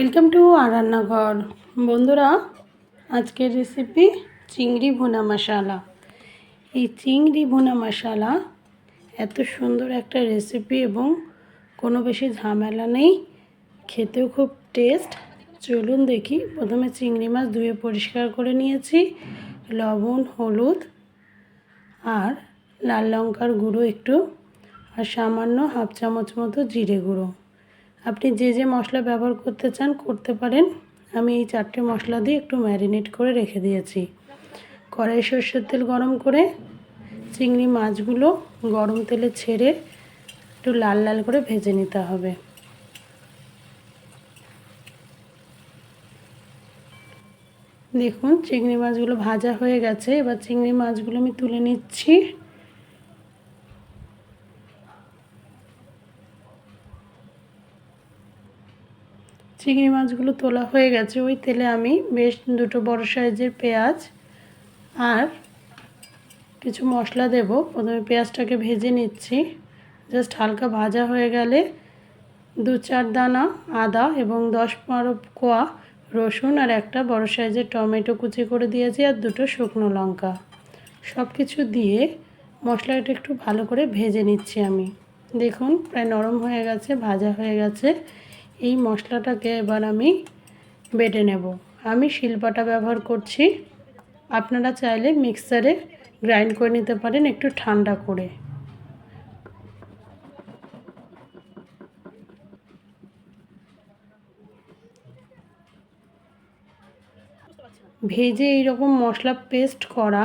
Welcome to আর রান্নাঘর বন্ধুরা, আজকের রেসিপি চিংড়ি ভুনা মশালা এই চিংড়ি ভুনা মশালা এত সুন্দর একটা রেসিপি এবং কোনো বেশি ঝামেলা নেই। খেতেও খুব টেস্ট চলুন দেখি, প্রথমে চিংড়ি মাছ ধুয়ে পরিষ্কার করে নিয়েছি। লবণ, হলুদ আর লাল লঙ্কার গুঁড়ো একটু আর সামান্য হাফ চামচ মতো জিরে গুঁড়ো। আপনি যে যে মশলা ব্যবহার করতে চান, করতে পারেন। আমি এই চারটে মশলা দিয়ে একটু ম্যারিনেট করে রেখে দিয়েছি। কড়াই সর্ষের তেল গরম করে চিংড়ি মাছগুলো গরম তেলে ছেড়ে একটু লাল লাল করে ভেজে নিতে হবে। দেখুন, চিংড়ি মাছগুলো ভাজা হয়ে গেছে। এবার চিংড়ি মাছগুলো আমি তুলে নিচ্ছি। চিংড়ি মাছগুলো তোলা হয়ে গেছে। ওই তেলে আমি বেশ দুটো বড় সাইজের পেঁয়াজ আর কিছু মশলা দেব। প্রথমে পেঁয়াজটাকে ভেজে নিচ্ছি। জাস্ট হালকা ভাজা হয়ে গেলে দু চার দানা আদা এবং দশ বারো কোয়া রসুন আর একটা বড় সাইজের টমেটো কুচি করে দিয়েছি আর দুটো শুকনো লঙ্কা। সব কিছু দিয়ে মশলাটা একটু ভালো করে ভেজে নিচ্ছি আমি। দেখুন, প্রায় নরম হয়ে গেছে, ভাজা হয়ে গেছে। এই মশলাটাকে এবার আমি বেটে নেব। আমি শিলপাটা ব্যবহার করছি। আপনারা চাইলে মিক্সারে গ্রাইন্ড করে নিতে পারেন একটু ঠান্ডা করে। ভেজে এইরকম মশলা পেস্ট করা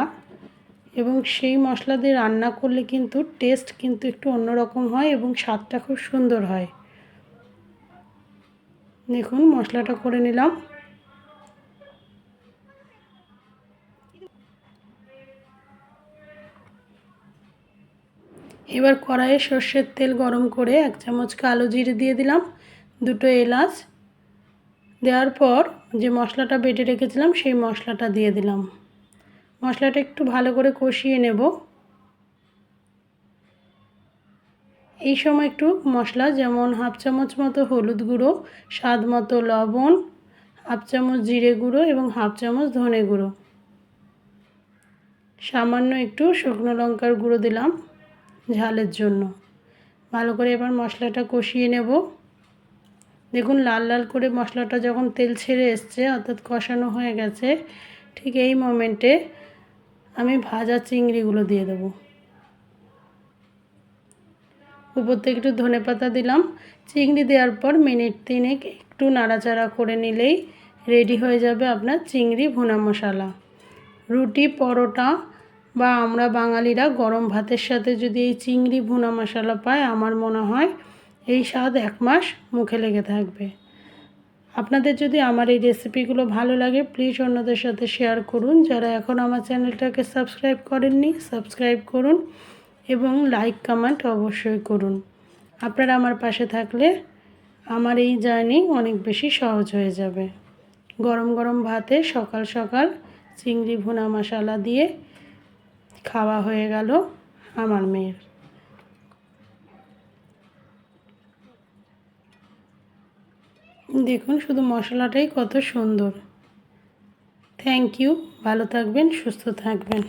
এবং সেই মশলা দিয়ে রান্না করলে কিন্তু টেস্ট কিন্তু একটু অন্যরকম হয় এবং স্বাদটা খুব সুন্দর হয়। দেখুন, মশলাটা করে নিলাম। এবার কড়াইয়ে সর্ষের তেল গরম করে এক চামচ কালো জিরে দিয়ে দিলাম, দুটো এলাচ। দেওয়ার পর যে মশলাটা বেটে রেখেছিলাম, সেই মশলাটা দিয়ে দিলাম। মশলাটা একটু ভালো করে কষিয়ে নেব। এই সময় একটু মশলা, যেমন হাফ চামচ মতো হলুদ গুঁড়ো, স্বাদ মতো লবণ, হাফ চামচ জিরে গুঁড়ো এবং হাফ চামচ ধনে গুঁড়ো। সামান্য একটু শুকনো লঙ্কার গুঁড়ো দিলাম ঝালের জন্য। ভালো করে এবার মশলাটা কষিয়ে নেব। দেখুন, লাল লাল করে মশলাটা যখন তেল ছেড়ে এসছে, অর্থাৎ কষানো হয়ে গেছে, ঠিক এই মোমেন্টে আমি ভাজা চিংড়িগুলো দিয়ে দেবো। উপর থেকে একটু ধনে পাতা দিলাম। চিংড়ি দেওয়ার পর মিনিট তিনেক একটু নাড়াচাড়া করে নিলেই রেডি হয়ে যাবে আপনার চিংড়ি ভুনা মশলা। রুটি, পরোটা বা আমরা বাঙালিরা গরম ভাতের সাথে যদি এই চিংড়ি ভুনা মশলা পায়, আমার মনে হয় এই স্বাদ এক মাস মুখে লেগে থাকবে। আপনাদের যদি আমার এই রেসিপিগুলো ভালো লাগে প্লিজ অন্যদের সাথে শেয়ার করুন। যারা এখন আমার চ্যানেলটাকে সাবস্ক্রাইব করেননি সাবস্ক্রাইব করুন। এবং লাইক কমেন্ট অবশ্যই করুন। আপনারা আমার পাশে থাকলে আমার এই জার্নি অনেক বেশি সহজ হয়ে যাবে। গরম গরম ভাতে সকাল সকাল চিংড়ি ভুনা মশালা দিয়ে খাওয়া হয়ে গেল আমার মেয়ের। দেখুন শুধু মশলাটাই কত সুন্দর। থ্যাংক ইউ ভালো থাকবেন, সুস্থ থাকবেন।